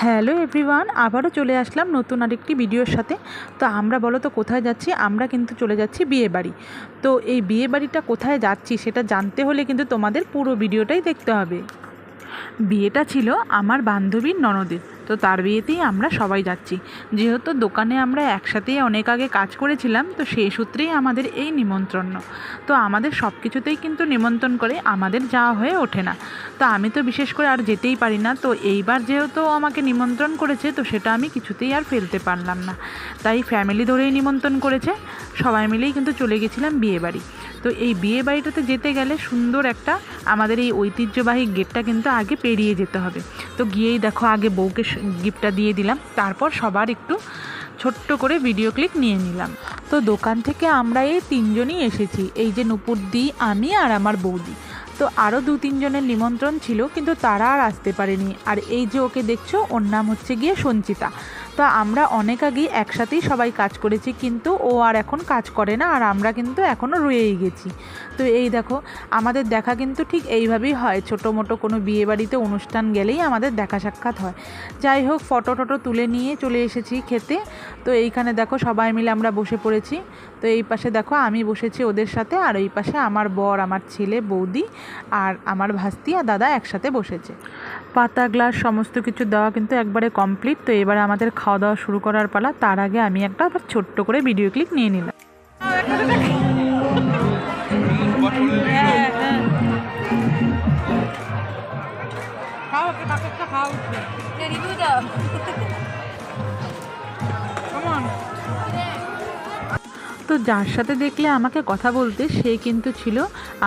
Hello everyone, আবারও চলে আসলাম নতুন আরেকটি ভিডিওর সাথে। তো আমরা বলো তো কোথায় যাচ্ছি? আমরা কিন্তু চলে যাচ্ছি বিয়ে বাড়ি। তো এই বিয়ে বাড়িটা কোথায় যাচ্ছি সেটা জানতে হলে কিন্তু তোমাদের পুরো ভিডিওটাই দেখতে হবে। বিয়েটা ছিল আমার বান্ধবীর ননদের। তো তার বিয়েতেই আমরা সবাই যাচ্ছি। যেহেতু দোকানে আমরা একসাথেই অনেক আগে কাজ করেছিলাম, তো সেই সূত্রেই আমাদের এই নিমন্ত্রণ। তো আমাদের সব কিছুতেই কিন্তু নিমন্ত্রণ করে আমাদের যাওয়া হয়ে ওঠে না। তো আমি তো বিশেষ করে আর যেতেই পারি না। তো এইবার যেহেতু আমাকে নিমন্ত্রণ করেছে, তো সেটা আমি কিছুতেই আর ফেলতে পারলাম না। তাই ফ্যামিলি ধরেই নিমন্ত্রণ করেছে। সবাই মিলেই কিন্তু চলে গেছিলাম বিয়েবাড়ি। তো এই বিয়েবাড়িটাতে যেতে গেলে সুন্দর একটা আমাদের এই ঐতিহ্যবাহী গেটটা কিন্তু আগে পেরিয়ে যেতে হবে। তো গিয়েই দেখো, আগে বউকে গিফটটা দিয়ে দিলাম। তারপর সবার একটু ছোট্ট করে ভিডিও ক্লিক নিয়ে নিলাম। তো দোকান থেকে আমরা এই তিনজনই এসেছি। এই যে নুপুর দি আমি আর আমার বৌদি। তো আরও দু তিনজনের নিমন্ত্রণ ছিল, কিন্তু তারা আর আসতে পারেনি। আর এই যে ওকে দেখছ, ওর নাম হচ্ছে গিয়ে সঞ্চিতা। তো আমরা অনেক আগেই একসাথেই সবাই কাজ করেছি, কিন্তু ও আর এখন কাজ করে না, আর আমরা কিন্তু এখনও রয়েই গেছি। তো এই দেখো, আমাদের দেখা কিন্তু ঠিক এইভাবেই হয়। ছোটো মোটো কোনো বিয়ে বাড়িতে অনুষ্ঠান গেলেই আমাদের দেখা সাক্ষাৎ হয়। যাই হোক, ফটো টটো তুলে নিয়ে চলে এসেছি খেতে। তো এইখানে দেখো সবাই মিলে আমরা বসে পড়েছি। তো এই পাশে দেখো আমি বসেছি ওদের সাথে, আর ওই পাশে আমার বর, আমার ছেলে, বৌদি, আর আমার ভাস্তি আর দাদা একসাথে বসেছে। পাতা, গ্লাস, সমস্ত কিছু দেওয়া কিন্তু একবারে কমপ্লিট। তো এবারে আমাদের খাওয়া দাওয়া শুরু করার পালা তার আগে আমি একটা আবার ছোট্ট করে ভিডিও ক্লিক নিয়ে নিলাম। রিভিউ দাও। তো যার সাথে দেখলে আমাকে কথা বলতে, সে কিন্তু ছিল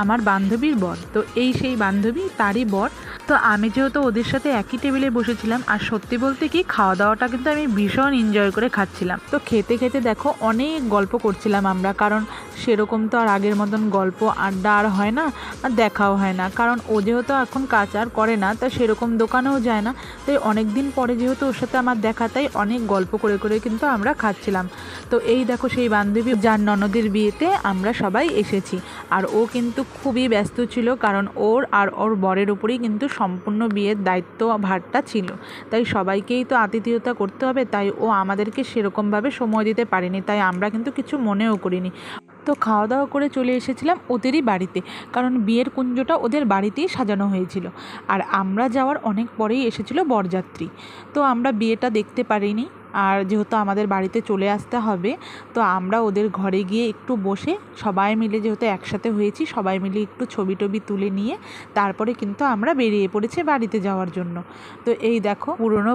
আমার বান্ধবীর বর। তো এই সেই বান্ধবী, তারই বর। তো আমি যেহেতু ওদের সাথে একই টেবিলে বসেছিলাম, আর সত্যি বলতে কি খাওয়া দাওয়াটা কিন্তু আমি ভীষণ এনজয় করে খাচ্ছিলাম। তো খেতে খেতে দেখো, অনেক গল্প করছিলাম আমরা, কারণ সেরকম তো আর আগের মতন গল্প আড্ডা আর হয় না, আর দেখাও হয় না। কারণ ও যেহেতু এখন কাজ আর করে না, তা সেরকম দোকানেও যায় না। তাই অনেক দিন পরে যেহেতু ওর সাথে আমার দেখা, তাই অনেক গল্প করে করে কিন্তু আমরা খাচ্ছিলাম। তো এই দেখো সেই বান্ধবী, যার ননদের বিয়েতে আমরা সবাই এসেছি। আর ও কিন্তু খুবই ব্যস্ত ছিল, কারণ ওর আর ওর বরের উপরেই কিন্তু সম্পূর্ণ বিয়ের দায়িত্ব, ভারটা ছিল। তাই সবাইকেই তো আতিথেয়তা করতে হবে, তাই ও আমাদেরকে সেরকমভাবে সময় দিতে পারেনি, তাই আমরা কিন্তু কিছু মনেও করিনি। তো খাওয়া দাওয়া করে চলে এসেছিলাম ওদেরই বাড়িতে, কারণ বিয়ের কুঞ্জটা ওদের বাড়িতেই সাজানো হয়েছিল। আর আমরা যাওয়ার অনেক পরেই এসেছিল বরযাত্রী। তো আমরা বিয়েটা দেখতে পারিনি। আর যেহেতু আমাদের বাড়িতে চলে আসতে হবে, তো আমরা ওদের ঘরে গিয়ে একটু বসে সবাই মিলে যেহেতু একসাথে হয়েছি, সবাই মিলে একটু ছবি টবি তুলে নিয়ে তারপরে কিন্তু আমরা বেরিয়ে পড়েছি বাড়িতে যাওয়ার জন্য। তো এই দেখো পুরনো